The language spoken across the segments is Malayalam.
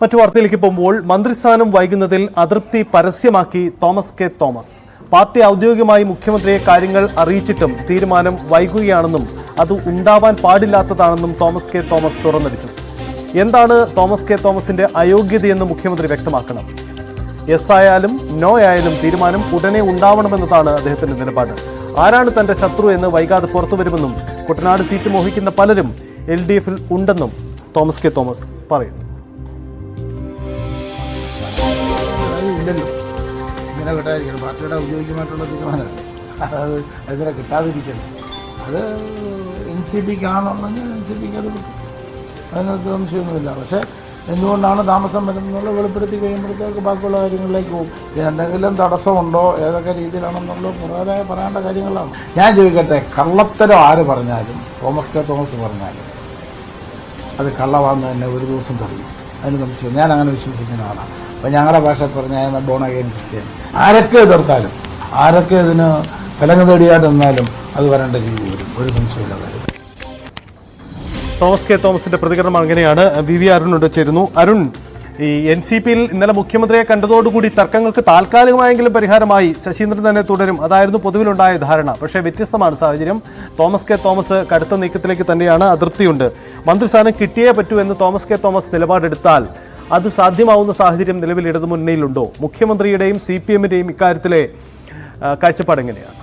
മറ്റു വാർത്തയിലേക്ക് പോകുമ്പോൾ മന്ത്രിസ്ഥാനം വൈകുന്നതിൽ അതൃപ്തി പരസ്യമാക്കി തോമസ് കെ തോമസ്. പാർട്ടി ഔദ്യോഗികമായി മുഖ്യമന്ത്രിയെ കാര്യങ്ങൾ അറിയിച്ചിട്ടും തീരുമാനം വൈകുകയാണെന്നും അത് ഉണ്ടാവാൻ പാടില്ലാത്തതാണെന്നും തോമസ് കെ തോമസ് തുറന്നടിച്ചു. എന്താണ് തോമസ് കെ തോമസിന്റെ അയോഗ്യതയെന്ന് മുഖ്യമന്ത്രി വ്യക്തമാക്കണം. എസ് ആയാലും നോ ആയാലും തീരുമാനം ഉടനെ ഉണ്ടാവണമെന്നതാണ് അദ്ദേഹത്തിന്റെ നിലപാട്. ആരാണ് തന്റെ ശത്രു എന്ന് വൈകാതെ പുറത്തുവരുമെന്നും കുട്ടനാട് സീറ്റ് മോഹിക്കുന്ന പലരും എൽ ഡി എഫിൽ ഉണ്ടെന്നും തോമസ് കെ തോമസ് പറയുന്നു. ഇല്ലല്ലോ ഇങ്ങനെ കിട്ടാതിരിക്കണം. പാർട്ടിയുടെ ഔദ്യോഗികമായിട്ടുള്ള തീരുമാനമല്ലേ? അത് അതിനെ കിട്ടാതിരിക്കണം. അത് എൻ സി പിക്ക് ആണെന്നുണ്ടെങ്കിൽ എൻ സി പിക്ക് അത് കിട്ടും അതിനകത്ത് സംശയമൊന്നുമില്ല. പക്ഷേ എന്തുകൊണ്ടാണ് താമസം വരുന്നതെന്നുള്ള വെളിപ്പെടുത്തി കഴിയുമ്പോഴത്തേക്ക് ബാക്കിയുള്ള കാര്യങ്ങളിലേക്ക് പോകും. ഇതിനെന്തെങ്കിലും തടസ്സമുണ്ടോ? ഏതൊക്കെ രീതിയിലാണെന്നുള്ളത് പുറകെ പറയേണ്ട കാര്യങ്ങളാണ്. ഞാൻ ചോദിക്കട്ടെ കള്ളത്തരം ആര് പറഞ്ഞാലും തോമസ് കെ തോമസ് പറഞ്ഞാലും അത് കള്ളവാന്ന് തന്നെ ഒരു ദിവസം തെളിയും അതിന് സംശയം. ഞാൻ അങ്ങനെ വിശ്വസിക്കുന്ന ആളാണ്. അപ്പം ഞങ്ങളുടെ ഭാഷ പറഞ്ഞാൽ ബോണഗൈൻ ക്രിസ്ത്യൻ. ആരൊക്കെ എതിർത്താലും ആരൊക്കെ ഇതിന് വിലങ്ങ് തേടിയായിട്ട് നിന്നാലും അത് വരേണ്ട രീതി വരും. ഒരു സംശയമില്ല തോമസ് കെ തോമസിന്റെ പ്രതികരണം അങ്ങനെയാണ്. വി വി അരുണോട് ചേരുന്നു. അരുൺ ഈ എൻ സി പിയിൽ ഇന്നലെ മുഖ്യമന്ത്രിയെ കണ്ടതോടുകൂടി തർക്കങ്ങൾക്ക് താൽക്കാലികമായെങ്കിലും പരിഹാരമായി ശശീന്ദ്രൻ തന്നെ തുടരും. അതായിരുന്നു പൊതുവിലുണ്ടായ ധാരണ. പക്ഷേ വ്യത്യസ്തമാണ് സാഹചര്യം. തോമസ് കെ തോമസ് കടുത്ത നീക്കത്തിലേക്ക് തന്നെയാണ് അതൃപ്തിയുണ്ട് മന്ത്രിസ്ഥാനം കിട്ടിയേ പറ്റൂ എന്ന് തോമസ് കെ തോമസ് നിലപാടെടുത്താൽ അത് സാധ്യമാവുന്ന സാഹചര്യം നിലവിൽ ഇടതുമുന്നണിയിലുണ്ടോ മുഖ്യമന്ത്രിയുടെയും സി പി എമ്മിന്റെയും ഇക്കാര്യത്തിലെ കാഴ്ചപ്പാട് എങ്ങനെയാണ്?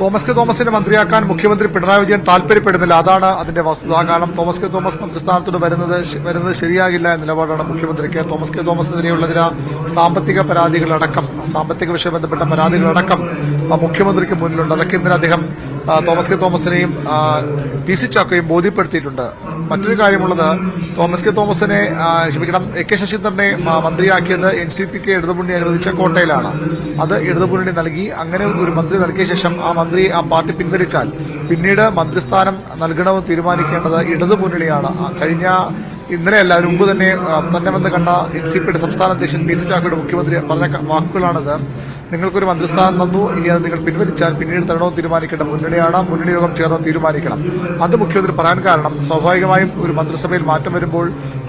തോമസ് കെ തോമസിനെ മന്ത്രിയാക്കാൻ മുഖ്യമന്ത്രി പിണറായി വിജയൻ താല്പര്യപ്പെടുന്നില്ല. അതാണ് അതിന്റെ വസ്തുത കാരണം. തോമസ് കെ തോമസ് മന്ത്രിസ്ഥാനത്തോട് വരുന്നത് വരുന്നത് ശരിയാകില്ല എന്ന നിലപാടാണ് മുഖ്യമന്ത്രിക്ക്. തോമസ് കെ തോമസിനെതിരെയുള്ള ചില സാമ്പത്തിക പരാതികളടക്കം സാമ്പത്തിക വിഷയം ബന്ധപ്പെട്ട പരാതികളടക്കം മുഖ്യമന്ത്രിക്ക് മുന്നിലുണ്ട്. അതൊക്കെ ഇന്നലെ അദ്ദേഹം തോമസ് കെ തോമസിനെയും പി സി ചാക്കോയും ബോധ്യപ്പെടുത്തിയിട്ടുണ്ട്. മറ്റൊരു കാര്യമുള്ളത് തോമസ് കെ തോമസിനെ ക്ഷമിക്കണം എ കെ ശശീന്ദ്രനെ മന്ത്രിയാക്കിയത് എൻ സി പിക്ക് ഇടതുമുന്നണി അനുവദിച്ച കോട്ടയിലാണ്. അത് ഇടതുമുന്നണി നൽകി അങ്ങനെ ഒരു മന്ത്രി നൽകിയ ശേഷം ആ മന്ത്രി ആ പാർട്ടി പിൻവലിച്ചാൽ പിന്നീട് മന്ത്രിസ്ഥാനം നൽകണമെന്ന് തീരുമാനിക്കേണ്ടത് ഇടതുമുന്നണിയാണ്. കഴിഞ്ഞ ഇന്നലെയല്ല അതിന് മുമ്പ് തന്നെ തന്നെ വന്ന് കണ്ട എൻ സി പിയുടെ സംസ്ഥാന അധ്യക്ഷൻ പി സി ചാക്കോയുടെ മുഖ്യമന്ത്രി പറഞ്ഞ വാക്കുകളാണത്. നിങ്ങൾക്കൊരു മന്ത്രിസ്ഥാനം തന്നു. ഇനി അത് നിങ്ങൾ പിൻവലിച്ചാൽ പിന്നീട് തരണോ തീരുമാനിക്കേണ്ട മുന്നണിയാണ്. മുന്നണി യോഗം ചേർന്ന് തീരുമാനിക്കണം. അത് മുഖ്യമന്ത്രി പറയാൻ കാരണം സ്വാഭാവികമായും ഒരു മന്ത്രിസഭയിൽ മാറ്റം വരുമ്പോൾ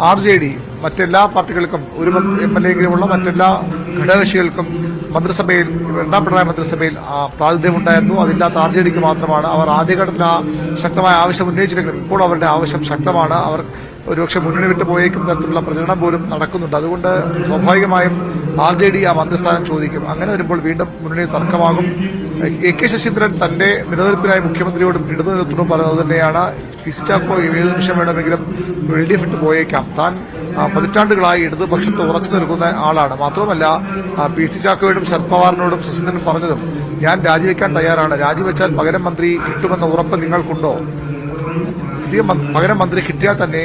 ആർ ജെ ഡി മറ്റെല്ലാ പാർട്ടികൾക്കും ഒരു എം എൽ എങ്കിലുമുള്ള മറ്റെല്ലാ ഘടകകക്ഷികൾക്കും മന്ത്രിസഭയിൽ രണ്ടാം പിണറായി മന്ത്രിസഭയിൽ പ്രാതിനിധ്യമുണ്ടായിരുന്നു. അതില്ലാത്ത ആർ ജെ ഡിക്ക് മാത്രമാണ് അവർ ആദ്യഘട്ടത്തിൽ ആ ശക്തമായ ആവശ്യം ഉന്നയിച്ചില്ലെങ്കിലും ഇപ്പോൾ അവരുടെ ആവശ്യം ശക്തമാണ്. അവർ ഒരുപക്ഷെ മുന്നണി വിട്ട് പോയേക്കും തരത്തിലുള്ള പ്രചരണം പോലും നടക്കുന്നുണ്ട്. അതുകൊണ്ട് സ്വാഭാവികമായും ആർ ജെ ഡി ആ മന്ത്രിസ്ഥാനം ചോദിക്കും. അങ്ങനെ വരുമ്പോൾ വീണ്ടും മുന്നണി തർക്കമാകും. എ കെ ശശീന്ദ്രൻ തന്റെ നിലനിൽപ്പിനായി മുഖ്യമന്ത്രിയോടും ഇടതുനിലത്തോടും പറയുന്നത് തന്നെയാണ്. പിസ്റ്റാക്കോ ഏത് നിമിഷം വേണമെങ്കിലും എൽ ഡി എഫ് ഇട്ട് പോയേക്കാം. താൻ പതിറ്റാണ്ടുകളായി ഇടതുപക്ഷത്ത് ഉറച്ചു നിൽക്കുന്ന ആളാണ്. മാത്രമല്ല പി സി ചാക്കോയോടും ശരത് പവാറിനോടും ശശീന്ദ്രൻ പറഞ്ഞതും ഞാൻ രാജിവെക്കാൻ തയ്യാറാണ്. രാജിവെച്ചാൽ പകരം മന്ത്രി കിട്ടുമെന്ന ഉറപ്പ് നിങ്ങൾക്കുണ്ടോ? പുതിയ പകരം മന്ത്രി കിട്ടിയാൽ തന്നെ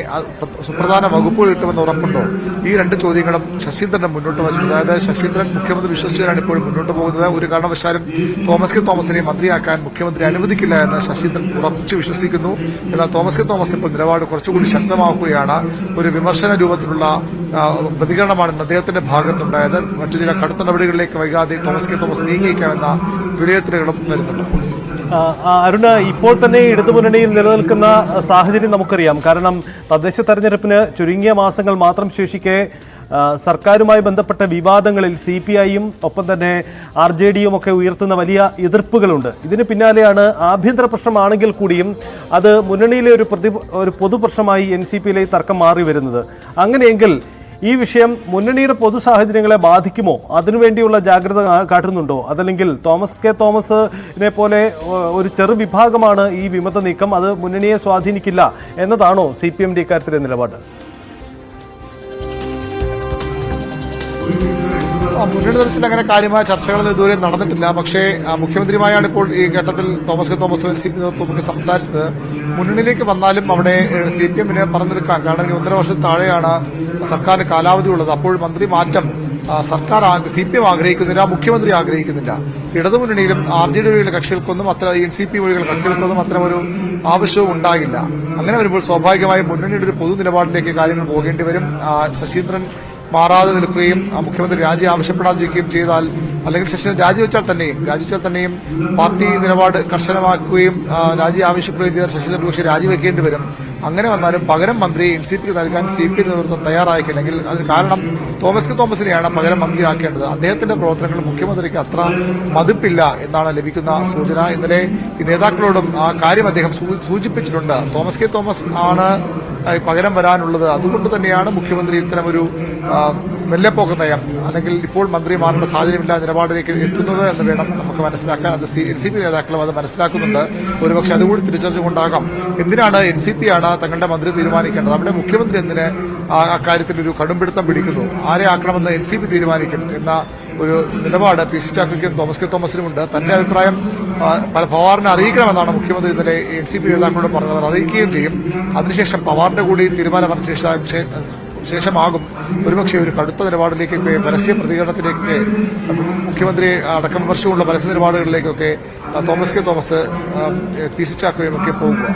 സുപ്രധാന വകുപ്പുകൾ കിട്ടുമെന്ന് ഉറപ്പുണ്ടോ? ഈ രണ്ട് ചോദ്യങ്ങളും ശശീന്ദ്രൻ മുന്നോട്ട് വച്ചത് അതായത് ശശീന്ദ്രൻ മുഖ്യമന്ത്രി വിശ്വസിച്ചാണ് ഇപ്പോഴും മുന്നോട്ട് പോകുന്നത്. ഒരു കാരണവശാലും തോമസ് കെ തോമസിനെ മന്ത്രിയാക്കാൻ മുഖ്യമന്ത്രി അനുവദിക്കില്ല എന്ന് ശശീന്ദ്രൻ ഉറപ്പിച്ച് വിശ്വസിക്കുന്നു. എന്നാൽ തോമസ് കെ തോമസ് ഇപ്പോൾ നിലപാട് കുറച്ചുകൂടി ശക്തമാക്കുകയാണ്. ഒരു വിമർശന രൂപത്തിലുള്ള പ്രതികരണമാണ് ഇന്ന് അദ്ദേഹത്തിന്റെ ഭാഗത്തുണ്ടായത്. മറ്റു ചില കടുത്ത നടപടികളിലേക്ക് വൈകാതെ തോമസ് കെ തോമസ് നീങ്ങിയേക്കാമെന്ന വിലയിരുത്തലുകളും വരുന്നുണ്ട്. അരുണ് ഇപ്പോൾ തന്നെ ഇടതു മുന്നണിയിൽ നിലനിൽക്കുന്ന സാഹചര്യം നമുക്കറിയാം. കാരണം തദ്ദേശ തെരഞ്ഞെടുപ്പിന് ചുരുങ്ങിയ മാസങ്ങൾ മാത്രം ശേഷിക്കെ സർക്കാരുമായി ബന്ധപ്പെട്ട വിവാദങ്ങളിൽ സി പി ഐയും ഒപ്പം തന്നെ ആർ ജെ ഡിയും ഒക്കെ ഉയർത്തുന്ന വലിയ എതിർപ്പുകളുണ്ട്. ഇതിന് പിന്നാലെയാണ് ആഭ്യന്തര പ്രശ്നമാണെങ്കിൽ കൂടിയും അത് മുന്നണിയിലെ ഒരു പ്രതി ഒരു പൊതുപ്രശ്നമായി എൻ സി പിയിലെ തർക്കം മാറി വരുന്നത് അങ്ങനെയെങ്കിൽ ഈ വിഷയം മുന്നണിയുടെ പൊതു സാഹചര്യങ്ങളെ ബാധിക്കുമോ? അതിനുവേണ്ടിയുള്ള ജാഗ്രത കാട്ടുന്നുണ്ടോ? അതല്ലെങ്കിൽ തോമസ് കെ തോമസിനെ പോലെ ഒരു ചെറു വിഭാഗമാണ് ഈ വിമത നീക്കം അത് മുന്നണിയെ സ്വാധീനിക്കില്ല എന്നതാണോ സി പി എം ഡി ഇക്കാര്യത്തിലെ നിലപാട്? മുന്നണി അങ്ങനെ കാര്യമായ ചർച്ചകൾ ഇതുവരെ നടന്നിട്ടില്ല. പക്ഷേ മുഖ്യമന്ത്രിയുമായാണ് ഇപ്പോൾ ഈ ഘട്ടത്തിൽ Thomas K Thomas C P നേതൃത്വമൊക്കെ സംസാരിച്ചത്. മുന്നണിയിലേക്ക് വന്നാലും അവിടെ സി പി എമ്മിനെ പറഞ്ഞെടുക്കാം. കാരണം ഒന്നര വർഷം താഴെയാണ് സർക്കാരിന് കാലാവധി ഉള്ളത്. അപ്പോൾ മന്ത്രി മാറ്റം സർക്കാർ സി പി എം ആഗ്രഹിക്കുന്നില്ല മുഖ്യമന്ത്രി ആഗ്രഹിക്കുന്നില്ല. ഇടതുമുന്നണിയിലും ആർ ജെ ഡി വഴിയുള്ള കക്ഷികൾക്കൊന്നും അത്ര എൻ സി പി വഴിയുള്ള കക്ഷികൾക്കൊന്നും അത്ര ഒരു ആവശ്യവും ഉണ്ടാകില്ല. അങ്ങനെ വരുമ്പോൾ സ്വാഭാവികമായും മുന്നണിയുടെ ഒരു പൊതു നിലപാടിലേക്ക് കാര്യങ്ങൾ പോകേണ്ടി വരും. ശശീന്ദ്രൻ മാറാതെ നിൽക്കുകയും മുഖ്യമന്ത്രി രാജി ആവശ്യപ്പെടാതിരിക്കുകയും ചെയ്താൽ അല്ലെങ്കിൽ ശശി രാജിവെച്ചാൽ തന്നെയും രാജിവെച്ചാൽ തന്നെയും പാർട്ടി നിലപാട് കർശനമാക്കുകയും രാജി ആവശ്യപ്പെടുകയും ചെയ്താൽ ശശി തരൂർ പക്ഷേ രാജിവെക്കേണ്ടി വരും. അങ്ങനെ വന്നാലും പകരം മന്ത്രി എൻ സി പിക്ക് നൽകാൻ സി പി നേതൃത്വം തയ്യാറായില്ലെങ്കിൽ അതിന് കാരണം തോമസ് കെ തോമസിനെയാണ് പകരം മന്ത്രിയാക്കേണ്ടത്. അദ്ദേഹത്തിന്റെ പ്രവർത്തനങ്ങൾ മുഖ്യമന്ത്രിക്ക് അത്ര മതിപ്പില്ല എന്നാണ് ലഭിക്കുന്ന സൂചന. ഇന്നലെ ഈ നേതാക്കളോടും ആ കാര്യം അദ്ദേഹം സൂചിപ്പിച്ചിട്ടുണ്ട്. തോമസ് കെ തോമസ് ആണ് പകരം വരാനുള്ളത്. അതുകൊണ്ട് തന്നെയാണ് മുഖ്യമന്ത്രി ഇത്തരമൊരു മെല്ലെപ്പോക്ക് നയം അല്ലെങ്കിൽ ഇപ്പോൾ മന്ത്രി മാറേണ്ട സാഹചര്യമില്ലാ നിലപാടിലേക്ക് എത്തുന്നത് എന്ന് വേണം നമുക്ക് മനസ്സിലാക്കാൻ. അത് എൻ സി പി നേതാക്കളും അത് മനസ്സിലാക്കുന്നുണ്ട്. ഒരുപക്ഷെ അതുകൂടി തിരിച്ചറിഞ്ഞുകൊണ്ടാകാം. എന്തിനാണ് എൻ സി പി ആണ് തങ്ങളുടെ മന്ത്രി തീരുമാനിക്കേണ്ടത്? അവിടെ മുഖ്യമന്ത്രി എന്തിന് അക്കാര്യത്തിൽ ഒരു കടുംപിടുത്തം പിടിക്കുന്നു? ആരെ ആക്കണമെന്ന് എൻ സി പി തീരുമാനിക്കും എന്ന ഒരു നിലപാട് പി സി ചാക്കോയ്ക്കും തോമസ് കെ തോമസിനുമുണ്ട്. തന്റെ അഭിപ്രായം പവാറിനെ അറിയിക്കണമെന്നാണ് മുഖ്യമന്ത്രി ഇന്നലെ എൻ സി പി നേതാക്കളോട് പറഞ്ഞത്. അറിയിക്കുകയും ചെയ്യും. അതിനുശേഷം പവാറിന്റെ കൂടി തീരുമാനം ശേഷമാകും ഒരുപക്ഷെ ഒരു കടുത്ത നിലപാടിലേക്കൊക്കെ പരസ്യ പ്രതികരണത്തിലേക്കൊക്കെ മുഖ്യമന്ത്രി അടക്കം വിമർശമുള്ള പരസ്യ നിലപാടുകളിലേക്കൊക്കെ Thomas K Thomas P C ചാക്കോയും ഒക്കെ പോകുക.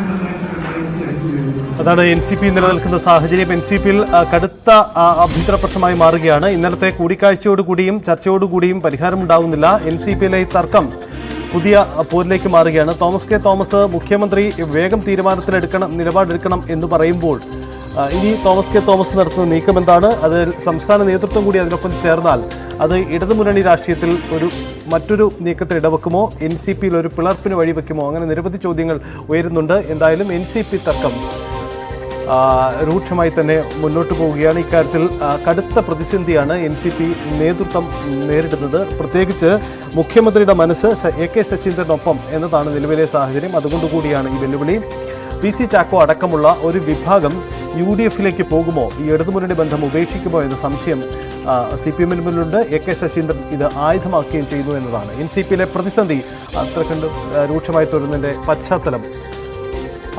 അതാണ് എൻ സി പി നിലനിൽക്കുന്ന സാഹചര്യം. എൻ സി പിയിൽ കടുത്ത ആഭ്യന്തര പ്രശ്നമായി മാറുകയാണ്. ഇന്നലത്തെ കൂടിക്കാഴ്ചയോടുകൂടിയും ചർച്ചയോടുകൂടിയും പരിഹാരമുണ്ടാവുന്നില്ല. എൻ സി പിയിലെ തർക്കം പുതിയ പോരിലേക്ക് മാറുകയാണ്. Thomas K. തോമസ് മുഖ്യമന്ത്രി വേഗം തീരുമാനത്തിലെടുക്കണം നിലപാടെടുക്കണം എന്ന് പറയുമ്പോൾ ഇനി തോമസ് കെ. തോമസ് നടത്തുന്ന നീക്കം എന്താണ്? അത് സംസ്ഥാന നേതൃത്വം കൂടി അതിനൊപ്പം ചേർന്നാൽ അത് ഇടതുമുന്നണി രാഷ്ട്രീയത്തിൽ ഒരു മറ്റൊരു നീക്കത്തിൽ ഇടവെക്കുമോ? എൻ സി പിയിൽ ഒരു പിളർപ്പിന് വഴിവെക്കുമോ? അങ്ങനെ നിരവധി ചോദ്യങ്ങൾ ഉയരുന്നുണ്ട്. എന്തായാലും എൻ സി പി തർക്കം രൂക്ഷമായി തന്നെ മുന്നോട്ട് പോവുകയാണ്. ഇക്കാര്യത്തിൽ കടുത്ത പ്രതിസന്ധിയാണ് എൻ സി പി നേതൃത്വം നേരിടുന്നത്. പ്രത്യേകിച്ച് മുഖ്യമന്ത്രിയുടെ മനസ്സ് എ കെ ശശീന്ദ്രനൊപ്പം എന്നതാണ് നിലവിലെ സാഹചര്യം. അതുകൊണ്ടുകൂടിയാണ് ഈ വെല്ലുവിളി. പി സി ചാക്കോ അടക്കമുള്ള ഒരു വിഭാഗം യു ഡി എഫിലേക്ക് പോകുമോ? ഈ ഇടതുമുന്നണി ബന്ധം ഉപേക്ഷിക്കുമോ എന്ന സംശയം സി പി എമ്മിന് മുന്നിലുണ്ട്. എ കെ ശശീന്ദ്രൻ ഇത് ആയുധമാക്കുകയും ചെയ്യുന്നു എന്നതാണ്. എൻ സി പിയിലെ പ്രതിസന്ധി അത്ര കണ്ട് രൂക്ഷമായി തുടരുന്നതിന്റെ പശ്ചാത്തലം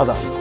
അതാണ്.